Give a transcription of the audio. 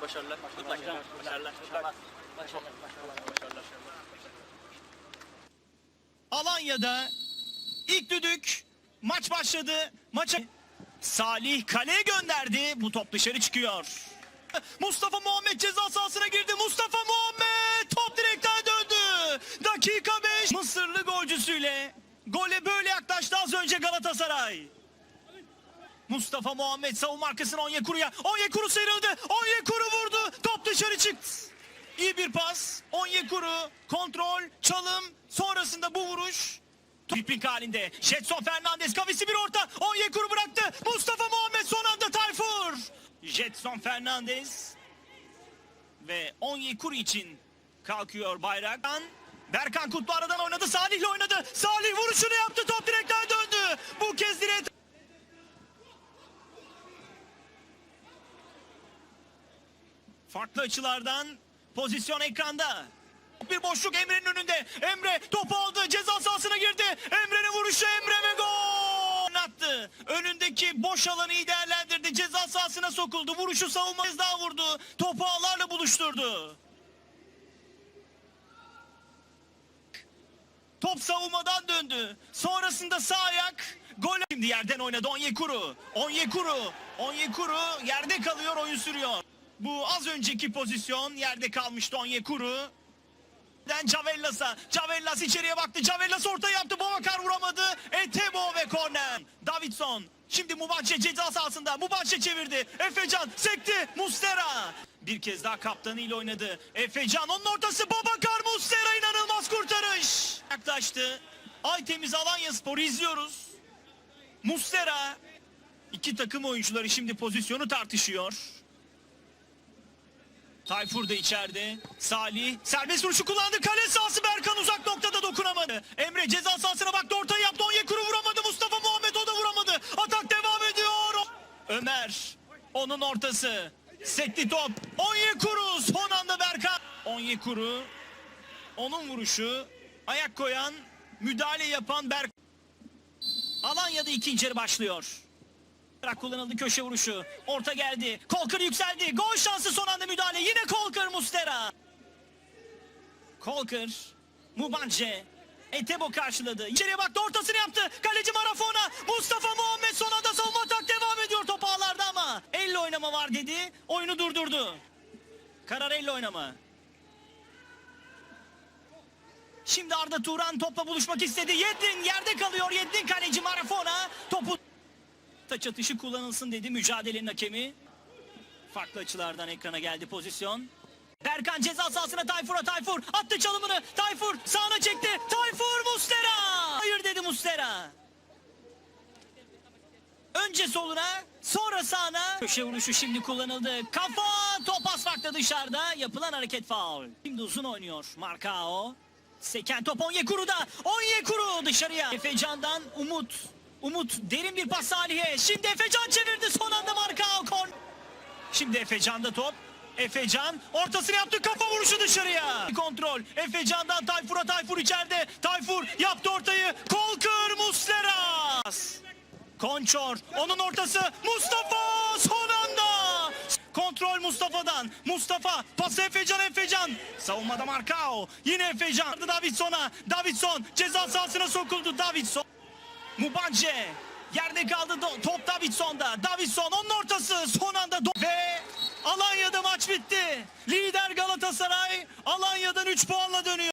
Başarılar. Başarılar. Başarılar. Başarılar. Başarılar. Alanya'da ilk düdük maç başladı. Maça Salih kaleye gönderdi. Bu top dışarı çıkıyor. Mustafa Muhammed ceza sahasına girdi. Mustafa Muhammed top direkten döndü. Dakika 5. Mısırlı golcüsüyle gole böyle yaklaştı az önce Galatasaray. Mustafa Muhammed savunma arkasına Onyekuru'ya. Onyekuru sıyrıldı. Onyekuru vurdu. Top dışarı çıktı. İyi bir pas. Onyekuru kontrol, çalım. Sonrasında bu vuruş. Triplik halinde. Jetson Fernandez kafesi bir orta. Onyekuru bıraktı. Mustafa Muhammed son anda Tayfur. Jetson Fernandez. Ve Onyekuru için kalkıyor bayrak. Berkan Kutlu aradan oynadı. Salih'le oynadı. Salih vuruşunu yaptı. Top direkten döndü. Bu kez direğe Farklı açılardan pozisyon ekranda. Bir boşluk Emre'nin önünde. Emre topu aldı. Ceza sahasına girdi. Emre'nin vuruşu Emre ve gol! Attı. Önündeki boş alanı iyi değerlendirdi. Ceza sahasına sokuldu. Vuruşu savunma daha vurdu. Topu ağlarla buluşturdu. Top savunmadan döndü. Sonrasında sağ ayak gol. Şimdi yerden oynadı Onyekuru. Onyekuru. Onyekuru yerde kalıyor oyun sürüyor. Bu az önceki pozisyon yerde kalmıştı Onyekuru. Den Cavellas'a. Cavellas içeriye baktı. Cavellas orta yaptı. Bobakar vuramadı. Etebo ve korner. Davidson. Şimdi Mubace ceza sahasında. Mubace çevirdi. Efecan sekti. Mustera. Bir kez daha kaptanıyla oynadı. Efecan onun ortası. Babakar Mustera inanılmaz kurtarış. Yaklaştı. Aytemiz Alanya Spor'u izliyoruz. Mustera. İki takım oyuncuları şimdi pozisyonu tartışıyor. Tayfur da içeride. Salih serbest vuruşu kullandı. Kale sahası Berkan uzak noktada dokunamadı. Emre ceza sahasına baktı ortaya yaptı. Onyekuru vuramadı. Mustafa Muhammed o da vuramadı. Atak devam ediyor. Ömer onun ortası. Sekti top. Onyekuru son anda Berkan. Onyekuru onun vuruşu. Ayak koyan müdahale yapan Berk. Alanya'da ikinci yarı başlıyor. Kullanıldı köşe vuruşu. Orta geldi. Kolkır yükseldi. Gol şansı son anda müdahale. Yine Kolkır Mustera. Kolkır. Mubance. Etebo karşıladı. İçeriye baktı ortasını yaptı. Kaleci Marafona. Mustafa Muhammed son anda savunma atak devam ediyor top ağlarda ama. Elle oynama var dedi. Oyunu durdurdu. Karar elle oynama. Şimdi Arda Turan topla buluşmak istedi. Yedlin yerde kalıyor. Yedlin kaleci Marafona. Topu Taç atışı kullanılsın dedi mücadelenin hakemi. Farklı açılardan ekrana geldi pozisyon. Berkan ceza sahasına Tayfur'a Tayfur attı çalımını. Tayfur sağına çekti. Tayfur Mustera. Hayır dedi Mustera. Önce soluna sonra sağına. Köşe vuruşu şimdi kullanıldı. Kafa top asfakta dışarıda. Yapılan hareket faul. Şimdi uzun oynuyor Markao. Seken top Onyekuru'da. Onyekuru dışarıya. Efecan'dan Umut. Umut derin bir pas Salih'e. Şimdi Efecan çevirdi son anda Markao. Kon. Şimdi Efecan'da top. Efecan ortasını yaptı kafa vuruşu dışarıya. Kontrol. Efecan'dan Tayfur'a Tayfur içeride. Tayfur yaptı ortayı. Kolkır Muslera. Konçor. Onun ortası. Mustafa son anda. Kontrol Mustafa'dan. Mustafa pası Efecan Efecan. Savunmada Markao. Yine Efecan. Davidson'a. Davidson ceza sahasına sokuldu. Davidson. Mubance yerde kaldı Do- top Davidson'da. Davidson onun ortası son anda Do- ve Alanya'da maç bitti. Lider Galatasaray Alanya'dan 3 puanla dönüyor.